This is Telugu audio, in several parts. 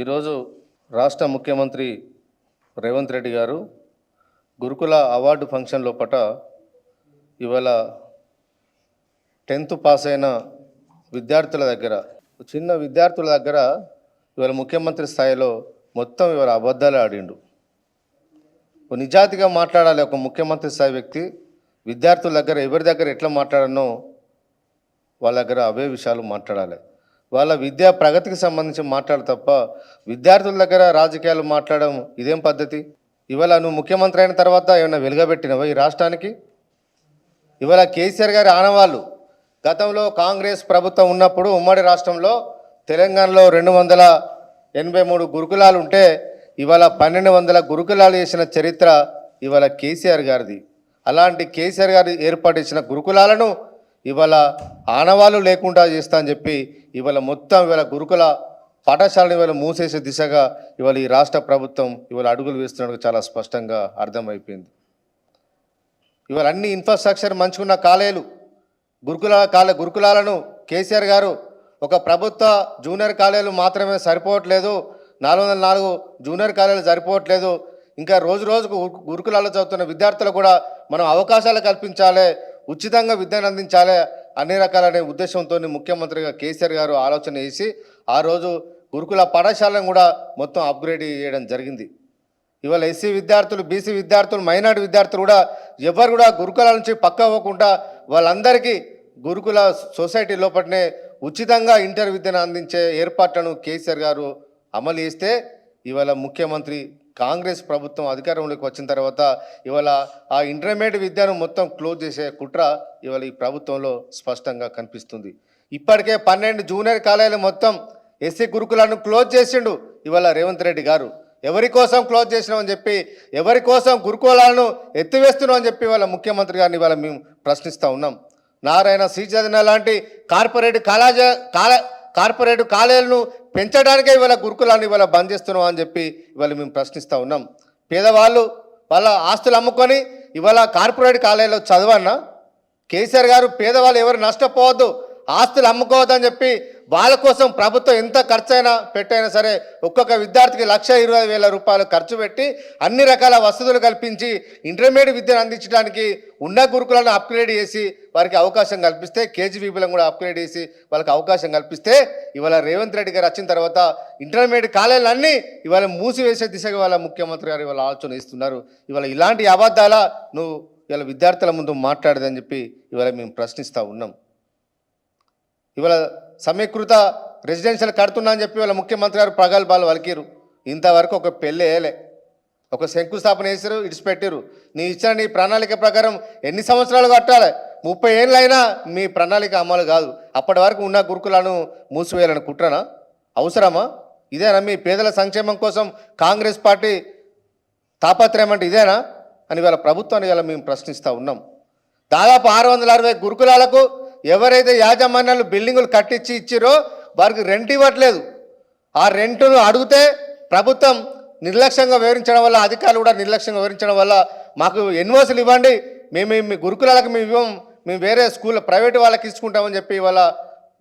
ఈరోజు రాష్ట్ర ముఖ్యమంత్రి రేవంత్ రెడ్డి గారు గురుకుల అవార్డు ఫంక్షన్ లోపట ఇవాళ టెన్త్ పాస్ అయిన విద్యార్థుల దగ్గర చిన్న విద్యార్థుల దగ్గర ఇవాళ ముఖ్యమంత్రి స్థాయిలో మొత్తం ఇవాళ అబద్ధాలు ఆడిండు. నిజాతిగా మాట్లాడాలి ఒక ముఖ్యమంత్రి స్థాయి వ్యక్తి విద్యార్థుల దగ్గర ఎవరి దగ్గర ఎట్లా మాట్లాడనో వాళ్ళ దగ్గర అవే విషయాలు మాట్లాడాలి. వాళ్ళ విద్యా ప్రగతికి సంబంధించి మాట్లాడు తప్ప విద్యార్థుల దగ్గర రాజకీయాలు మాట్లాడడం ఇదేం పద్ధతి? ఇవాళ నువ్వు ముఖ్యమంత్రి అయిన తర్వాత ఏమైనా వెలుగబెట్టినవా ఈ రాష్ట్రానికి? ఇవాళ కేసీఆర్ గారి ఆనవాళ్ళు. గతంలో కాంగ్రెస్ ప్రభుత్వం ఉన్నప్పుడు ఉమ్మడి రాష్ట్రంలో తెలంగాణలో రెండు వందల ఎనభై మూడు గురుకులాలు ఉంటే ఇవాళ పన్నెండు వందల గురుకులాలు చేసిన చరిత్ర ఇవాళ కేసీఆర్ గారిది. అలాంటి కేసీఆర్ గారు ఏర్పాటు చేసిన గురుకులాలను ఇవాళ ఆనవాళ్ళు లేకుండా చేస్తా అని చెప్పి ఇవాళ మొత్తం ఇవాళ గురుకుల పాఠశాలను ఇవాళ మూసేసే దిశగా ఇవాళ ఈ రాష్ట్ర ప్రభుత్వం ఇవాళ అడుగులు వేస్తున్నట్టు చాలా స్పష్టంగా అర్థమైపోయింది. ఇవాళ అన్ని ఇన్ఫ్రాస్ట్రక్చర్ మంచుకున్న కాలేలు గురుకుల కాల గురుకులాలను కేసీఆర్ గారు ఒక ప్రభుత్వ జూనియర్ కాలేజీలు మాత్రమే సరిపోవట్లేదు నాలుగు వందల నాలుగు జూనియర్ కాలేజీలు సరిపోవట్లేదు ఇంకా రోజు రోజుకు గురు- గురుకులాల్లో చదువుతున్న విద్యార్థులకు కూడా మనం అవకాశాలు కల్పించాలి ఉచితంగా విద్యను అందించాలి అన్ని రకాలనే ఉద్దేశంతో ముఖ్యమంత్రిగా కేసీఆర్ గారు ఆలోచన చేసి ఆ రోజు గురుకుల పాఠశాలను కూడా మొత్తం అప్గ్రేడ్ చేయడం జరిగింది. ఇవాళ ఎస్సీ విద్యార్థులు బీసీ విద్యార్థులు మైనార్టీ విద్యార్థులు కూడా ఎవరు కూడా గురుకుల నుంచి పక్క అవ్వకుండా వాళ్ళందరికీ గురుకుల సొసైటీ లోపలనే ఉచితంగా ఇంటర్ విద్యను అందించే ఏర్పాట్లను కేసీఆర్ గారు అమలు చేస్తే ఇవాళ ముఖ్యమంత్రి కాంగ్రెస్ ప్రభుత్వం అధికారంలోకి వచ్చిన తర్వాత ఇవాళ ఆ ఇంటర్మీడియట్ విద్యను మొత్తం క్లోజ్ చేసే కుట్ర ఇవాళ ఈ ప్రభుత్వంలో స్పష్టంగా కనిపిస్తుంది. ఇప్పటికే పన్నెండు జూనియర్ కాలేజీలు మొత్తం ఎస్సీ గురుకులను క్లోజ్ చేసిండు ఇవాళ రేవంత్ రెడ్డి గారు. ఎవరి కోసం క్లోజ్ చేసినామని చెప్పి ఎవరి కోసం గురుకులాలను ఎత్తివేస్తున్నామని చెప్పి వాళ్ళ ముఖ్యమంత్రి గారిని ఇవాళ మేము ప్రశ్నిస్తూ ఉన్నాం. నారాయణ శ్రీచంద్ర లాంటి కార్పొరేట్ కాలేజ కాల కార్పొరేట్ కాలేజీలను పెంచడానికే ఇవాళ గురుకులాన్ని ఇవాళ బంద్ చేస్తున్నాం అని చెప్పి ఇవాళ మేము ప్రశ్నిస్తూ ఉన్నాం. పేదవాళ్ళు వాళ్ళ ఆస్తులు అమ్ముకొని ఇవాళ కార్పొరేట్ కాలేజీలో చదవన్నా కేసీఆర్ గారు పేదవాళ్ళు ఎవరు నష్టపోవద్దు ఆస్తులు అమ్ముకోవద్దని చెప్పి వాళ్ళ కోసం ప్రభుత్వం ఎంత ఖర్చు అయినా పెట్టైనా సరే ఒక్కొక్క విద్యార్థికి లక్ష ఇరవై వేల రూపాయలు ఖర్చు పెట్టి అన్ని రకాల వసతులు కల్పించి ఇంటర్మీడియట్ విద్యను అందించడానికి ఉన్న గురుకులను అప్గ్రేడ్ చేసి వారికి అవకాశం కల్పిస్తే కేజీబీబీలను కూడా అప్గ్రేడ్ చేసి వాళ్ళకి అవకాశం కల్పిస్తే ఇవాళ రేవంత్ రెడ్డి గారు వచ్చిన తర్వాత ఇంటర్మీడియట్ కాలేజీలన్నీ ఇవాళ మూసివేసే దిశగా వాళ్ళ ముఖ్యమంత్రి గారు ఇవాళ ఆలోచన ఇస్తున్నారు ఇవాళ ఇలాంటి అబద్ధాల నువ్వు ఇవాళ విద్యార్థుల ముందు మాట్లాడదని చెప్పి ఇవాళ మేము ప్రశ్నిస్తూ ఉన్నాం. ఇవాళ సమీకృత రెసిడెన్షియల్ కడుతున్నా అని చెప్పి వాళ్ళ ముఖ్యమంత్రి గారు ప్రగల్భాలు వలికిరు ఇంతవరకు ఒక పెళ్ళి వేయలే. ఒక శంకుస్థాపన వేసారు ఇడిచిపెట్టారు నీ ఇచ్చిన నీ ప్రణాళిక ప్రకారం ఎన్ని సంవత్సరాలు కట్టాలి? ముప్పై ఏళ్ళైనా మీ ప్రణాళిక అమలు కాదు. అప్పటి వరకు ఉన్న గురుకులను మూసివేయాలని కుట్రనా? అవసరమా? ఇదేనా మీ పేదల సంక్షేమం కోసం కాంగ్రెస్ పార్టీ తాపత్రయం అంటే ఇదేనా? అని వాళ్ళ ప్రభుత్వాన్ని ఇలా మేము ప్రశ్నిస్తూ ఉన్నాం. దాదాపు ఆరు వందల అరవై గురుకులాలకు ఎవరైతే యాజమాన్యాలు బిల్డింగులు కట్టించి ఇచ్చిరో వారికి రెంట్ ఇవ్వట్లేదు. ఆ రెంటును అడిగితే ప్రభుత్వం నిర్లక్ష్యంగా వివరించడం వల్ల అధికారులు కూడా నిర్లక్ష్యంగా వివరించడం వల్ల మాకు ఎన్వోసులు ఇవ్వండి. మేము మీ గురుకులాలకు మేము ఇవ్వం. మేము వేరే స్కూల్ ప్రైవేట్ వాళ్ళకి ఇచ్చుకుంటామని చెప్పి ఇవాళ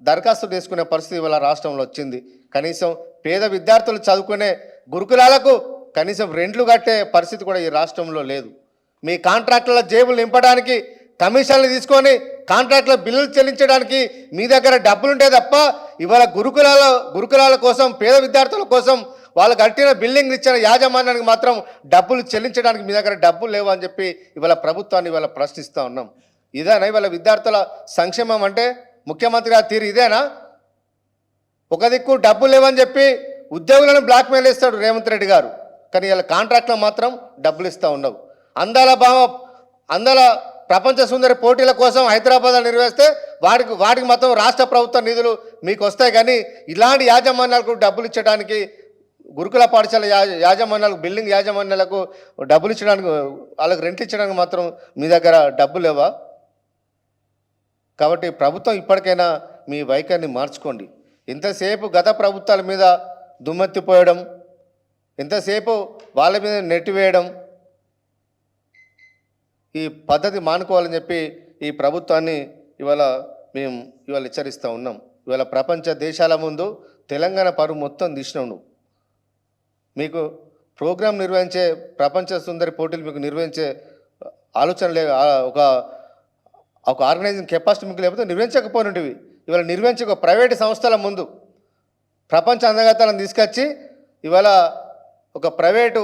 దరఖాస్తు చేసుకునే పరిస్థితి ఇవాళ రాష్ట్రంలో వచ్చింది. కనీసం పేద విద్యార్థులు చదువుకునే గురుకులాలకు కనీసం రెంట్లు కట్టే పరిస్థితి కూడా ఈ రాష్ట్రంలో లేదు. మీ కాంట్రాక్టుల జేబులు నింపడానికి కమిషన్లు తీసుకొని కాంట్రాక్ట్లో బిల్లులు చెల్లించడానికి మీ దగ్గర డబ్బులుంటే తప్ప ఇవాళ గురుకులాల గురుకులాల కోసం పేద విద్యార్థుల కోసం వాళ్ళు కట్టిన బిల్డింగ్ ఇచ్చిన యాజమాన్యానికి మాత్రం డబ్బులు చెల్లించడానికి మీ దగ్గర డబ్బులు లేవు అని చెప్పి ఇవాళ ప్రభుత్వాన్ని ఇవాళ ప్రశ్నిస్తూ ఉన్నాం. ఇదేనా ఇవాళ విద్యార్థుల సంక్షేమం అంటే? ముఖ్యమంత్రి గారి తీరు ఇదేనా? ఒక దిక్కు డబ్బులు లేవని చెప్పి ఉద్యోగులను బ్లాక్మెయిల్ ఇస్తాడు రేవంత్ రెడ్డి గారు. కానీ ఇలా కాంట్రాక్ట్లో మాత్రం డబ్బులు ఇస్తూ ఉండవు. అందాల భావ అందాల ప్రపంచ సుందరి పోటీల కోసం హైదరాబాద్లో నిర్వహిస్తే వాడికి వాడికి మొత్తం రాష్ట్ర ప్రభుత్వ నిధులు మీకు వస్తాయి. కానీ ఇలాంటి యాజమాన్యాలకు డబ్బులు ఇచ్చడానికి గురుకుల పాఠశాల యా యాజమాన్యాలకు బిల్డింగ్ యాజమాన్యాలకు డబ్బులు ఇచ్చడానికి వాళ్ళకి రెంట్ ఇచ్చడానికి మాత్రం మీ దగ్గర డబ్బు లేవా? కాబట్టి ప్రభుత్వం ఇప్పటికైనా మీ వైఖరిని మార్చుకోండి. ఇంతసేపు గత ప్రభుత్వాల మీద దుమ్మెత్తిపోయడం ఎంతసేపు వాళ్ళ మీద నెట్టివేయడం ఈ పద్ధతి మానుకోవాలని చెప్పి ఈ ప్రభుత్వాన్ని ఇవాళ మేము ఇవాళ హెచ్చరిస్తూ ఉన్నాం. ఇవాళ ప్రపంచ దేశాల ముందు తెలంగాణ పరువు మొత్తం తీసినావు నువ్వు. మీకు ప్రోగ్రాం నిర్వహించే ప్రపంచ సుందరి పోటీలు మీకు నిర్వహించే ఆలోచన లే ఒక ఒక ఆర్గనైజింగ్ కెపాసిటీ మీకు లేకపోతే నిర్వహించకపోయినవి ఇవాళ నిర్వహించే ఒక ప్రైవేట్ సంస్థల ముందు ప్రపంచ అందగతాలను తీసుకొచ్చి ఇవాళ ఒక ప్రైవేటు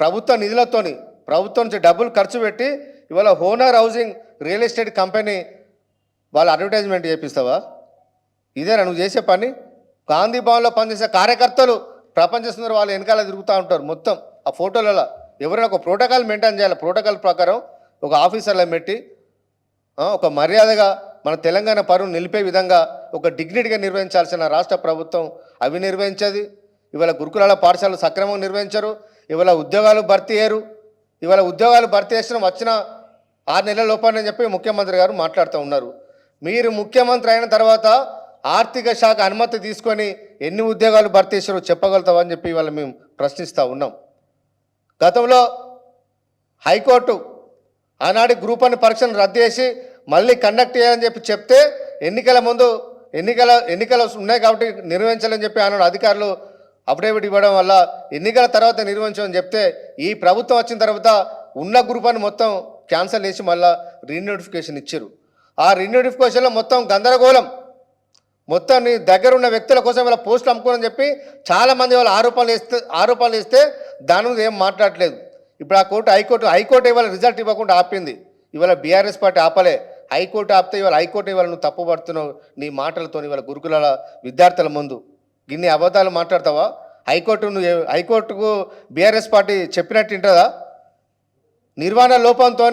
ప్రభుత్వ నిధులతోని ప్రభుత్వం నుంచి డబ్బులు ఖర్చు పెట్టి ఇవాళ honour housing real estate company వాళ్ళ అడ్వర్టైజ్మెంట్ చేపిస్తావా? ఇదేనా నువ్వు చేసే పని? గాంధీ భవన్లో పనిచేసే కార్యకర్తలు ప్రపంచ సుందర వాళ్ళు వెనకాల తిరుగుతూ ఉంటారు మొత్తం. ఆ ఫోటోలలో ఎవరైనా ఒక ప్రోటోకాల్ మెయింటైన్ చేయాలి. ప్రోటోకాల్ ప్రకారం ఒక ఆఫీసర్లను పెట్టి ఒక మర్యాదగా మన తెలంగాణ పరువు నిలిపే విధంగా ఒక డిగ్నిటీగా నిర్వహించాల్సిన రాష్ట్ర ప్రభుత్వం అవి నిర్వహించదు. ఇవాళ గురుకులాల పాఠశాలలు సక్రమంగా నిర్వహించరు. ఇవాళ ఉద్యోగాలు భర్తీ అయ్యారు ఇవాళ ఉద్యోగాలు భర్తీ చేసిన వచ్చిన ఆరు నెలల లోపాలని చెప్పి ముఖ్యమంత్రి గారు మాట్లాడుతూ ఉన్నారు. మీరు ముఖ్యమంత్రి అయిన తర్వాత ఆర్థిక శాఖ అనుమతి తీసుకొని ఎన్ని ఉద్యోగాలు భర్తీ చేశారో చెప్పగలుగుతామని చెప్పి ఇవాళ మేము ప్రశ్నిస్తూ ఉన్నాం. గతంలో హైకోర్టు ఆనాటి గ్రూప్ అని పరీక్షను రద్దు చేసి మళ్ళీ కండక్ట్ చేయాలని చెప్పి చెప్తే ఎన్నికల ముందు ఎన్నికల ఎన్నికలు ఉన్నాయి కాబట్టి నిర్వహించాలని చెప్పి ఆనాడు అధికారులు అఫిడేవిట్ ఇవ్వడం వల్ల ఎన్నికల తర్వాత నిర్వహించమని చెప్తే ఈ ప్రభుత్వం వచ్చిన తర్వాత ఉన్న గ్రూపాన్ని మొత్తం క్యాన్సల్ చేసి మళ్ళీ రీనోటిఫికేషన్ ఇచ్చారు. ఆ రీనోటిఫికేషన్లో మొత్తం గందరగోళం. మొత్తం నీ దగ్గర ఉన్న వ్యక్తుల కోసం ఇలా పోస్టులు అమ్ముకోనని చెప్పి చాలామంది వాళ్ళ ఆరోపణలు వేస్తే ఆరోపణలు వేస్తే దాని మీద ఏం మాట్లాడలేదు. ఇప్పుడు ఆ court high court high court ఇవాళ రిజల్ట్ ఇవ్వకుండా ఆపింది. ఇవాళ బీఆర్ఎస్ పార్టీ ఆపలే. హైకోర్టు ఆపితే ఇవాళ హైకోర్టు ఇవాళ నువ్వు తప్పుపడుతున్నావు నీ మాటలతో ఇవాళ గురుకులాల విద్యార్థుల ముందు. గిన్ని అబద్ధాలు మాట్లాడతావా? హైకోర్టు నువ్వు హైకోర్టుకు బీఆర్ఎస్ పార్టీ చెప్పినట్టు వింటుందా? నిర్వహణ లోపంతో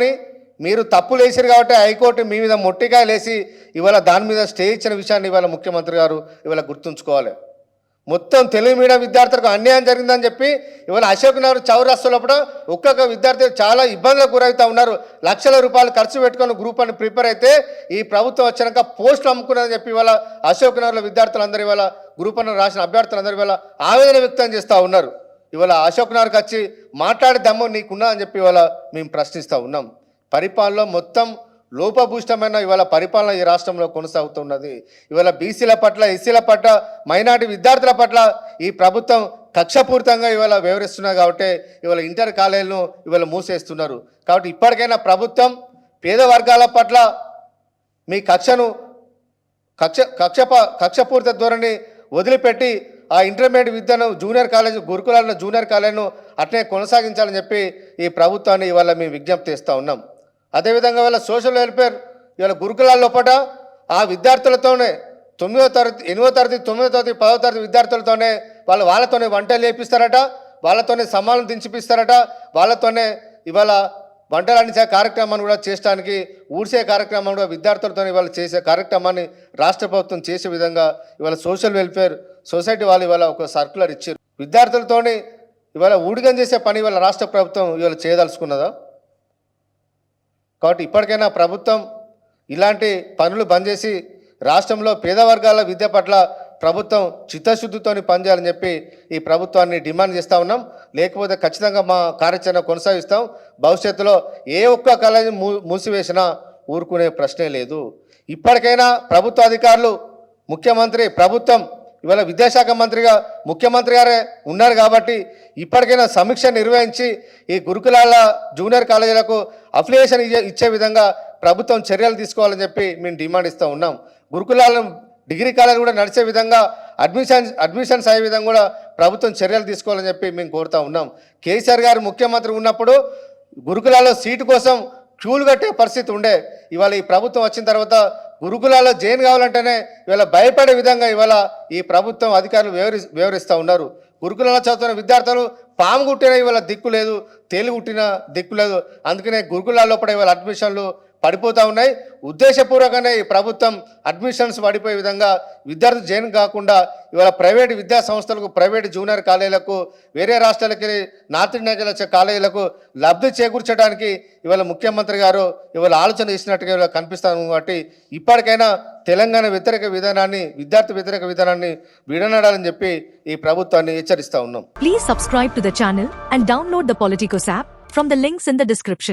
మీరు తప్పులు వేసారు కాబట్టి హైకోర్టు మీ మీద మొట్టిగా వేసి ఇవాళ దాని మీద స్టే ఇచ్చిన విషయాన్ని ఇవాళ ముఖ్యమంత్రి గారు ఇవాళ గుర్తుంచుకోవాలి. మొత్తం తెలుగు మీడియం విద్యార్థులకు అన్యాయం జరిగిందని చెప్పి ఇవాళ అశోక్ నగర్ చౌరస్తులప్పుడు ఒక్కొక్క విద్యార్థి చాలా ఇబ్బందులకు గురవుతూ ఉన్నారు. లక్షల రూపాయలు ఖర్చు పెట్టుకొని గ్రూప్ అని ప్రిపేర్ అయితే ఈ ప్రభుత్వం వచ్చినాక పోస్టులు అమ్ముకున్నదని చెప్పి ఇవాళ అశోక్ నగర్లో విద్యార్థులందరూ ఇవాళ గ్రూప్ అని రాసిన అభ్యర్థులందరూ ఇవాళ ఆవేదన వ్యక్తం చేస్తూ ఉన్నారు. ఇవాళ అశోక్ నగర్కి వచ్చి మాట్లాడే దమ్ము నీకున్నా అని చెప్పి ఇవాళ మేము ప్రశ్నిస్తూ ఉన్నాం. పరిపాలనలో మొత్తం లోపభూష్టమైన ఇవాళ పరిపాలన ఈ రాష్ట్రంలో కొనసాగుతున్నది. ఇవాళ బీసీల పట్ల ఎస్సీల పట్ల మైనార్టీ విద్యార్థుల పట్ల ఈ ప్రభుత్వం కక్షపూరితంగా ఇవాళ వ్యవహరిస్తున్నారు కాబట్టి ఇవాళ ఇంటర్ కాలేజీలను ఇవాళ మూసేస్తున్నారు. కాబట్టి ఇప్పటికైనా ప్రభుత్వం పేద వర్గాల పట్ల మీ కక్షను కక్ష కక్షప కక్షపూరిత ధోరణి వదిలిపెట్టి ఆ ఇంటర్మీడియట్ విద్యను జూనియర్ కాలేజ్ గురుకులాలను జూనియర్ కాలేజ్ను అట్నే కొనసాగించాలని చెప్పి ఈ ప్రభుత్వాన్ని ఇవాళ మేము విజ్ఞప్తి ఇస్తూ ఉన్నాం. అదేవిధంగా వాళ్ళ సోషల్ వెల్ఫేర్ ఇవాళ గురుకులాల లోపల ఆ విద్యార్థులతోనే తొమ్మిదో తరగతి ఎనిమిదో తరగతి తొమ్మిదో తరగతి పదో తరగతి విద్యార్థులతోనే వాళ్ళు వాళ్ళతోనే వంటలు చేపిస్తారట వాళ్ళతోనే సమానం దించిపిస్తారట వాళ్ళతోనే ఇవాళ వంటలు అందించే కార్యక్రమాన్ని కూడా చేయడానికి ఊడ్చే కార్యక్రమాన్ని కూడా విద్యార్థులతో ఇవాళ చేసే కార్యక్రమాన్ని రాష్ట్ర ప్రభుత్వం చేసే విధంగా ఇవాళ సోషల్ వెల్ఫేర్ సొసైటీ వాళ్ళు ఇవాళ ఒక సర్కులర్ ఇచ్చారు. విద్యార్థులతోని ఇవాళ ఊడిగం చేసే పని ఇవాళ రాష్ట్ర ప్రభుత్వం ఇవాళ చేయదలుచుకున్నదా? కాబట్టి ఇప్పటికైనా ప్రభుత్వం ఇలాంటి పనులు బంద్ చేసి రాష్ట్రంలో పేద వర్గాల విద్య పట్ల ప్రభుత్వం చిత్తశుద్ధితోని పనిచేయాలని చెప్పి ఈ ప్రభుత్వాన్ని డిమాండ్ చేస్తూ ఉన్నాం. లేకపోతే ఖచ్చితంగా మా కార్యాచరణ కొనసాగిస్తాం. భవిష్యత్తులో ఏ ఒక్క కాలేజీ మూసివేసినా ఊరుకునే ప్రశ్నే లేదు. ఇప్పటికైనా ప్రభుత్వ అధికారులు ముఖ్యమంత్రి ప్రభుత్వం ఇవాళ విద్యాశాఖ మంత్రిగా ముఖ్యమంత్రి గారే ఉన్నారు కాబట్టి ఇప్పటికైనా సమీక్ష నిర్వహించి ఈ గురుకులాల జూనియర్ కాలేజీలకు అఫిలియేషన్ ఇచ్చే- ఇచ్చే విధంగా ప్రభుత్వం చర్యలు తీసుకోవాలని చెప్పి మేము డిమాండ్ ఇస్తూ ఉన్నాం. గురుకులాలను డిగ్రీ కాలేజ్ కూడా నడిచే విధంగా అడ్మిషన్ అడ్మిషన్స్ అయ్యే విధంగా కూడా ప్రభుత్వం చర్యలు తీసుకోవాలని చెప్పి మేము కోరుతూ ఉన్నాం. కేసీఆర్ గారు ముఖ్యమంత్రి ఉన్నప్పుడు గురుకులాల్లో సీటు కోసం క్యూలు కట్టే పరిస్థితి ఉండే. ఇవాళ ఈ ప్రభుత్వం వచ్చిన తర్వాత గురుకులాల్లో జైన్ కావాలంటేనే ఇవాళ భయపడే విధంగా ఇవాళ ఈ ప్రభుత్వం అధికారులు వివరి వివరిస్తూ ఉన్నారు. గురుకులాల్లో చదువుతున్న విద్యార్థులు పాము కుట్టిన ఇవాళ దిక్కు లేదు తేలి కుట్టిన దిక్కు లేదు. అందుకనే గురుకులాల్లో కూడా ఇవాళ అడ్మిషన్లు పడిపోతూ ఉన్నాయి. ఉద్దేశపూర్వకంగా ఈ ప్రభుత్వం అడ్మిషన్స్ పడిపోయే విధంగా విద్యార్థులు జైన్ కాకుండా ఇవాళ ప్రైవేట్ విద్యా సంస్థలకు ప్రైవేట్ జూనియర్ కాలేజీలకు వేరే రాష్ట్రాలకి నార్త్ ఇండియాకి వచ్చే కాలేజీలకు లబ్ధి చేకూర్చడానికి ఇవాళ ముఖ్యమంత్రి గారు ఇవాళ ఆలోచన చేసినట్టుగా ఇవాళ కనిపిస్తాను కాబట్టి ఇప్పటికైనా తెలంగాణ వ్యతిరేక విధానాన్ని విద్యార్థి వ్యతిరేక విధానాన్ని విడనాడాలని చెప్పి ఈ ప్రభుత్వాన్ని హెచ్చరిస్తా ఉన్నాం. Please subscribe to the channel and download the Politicos app from the links in the description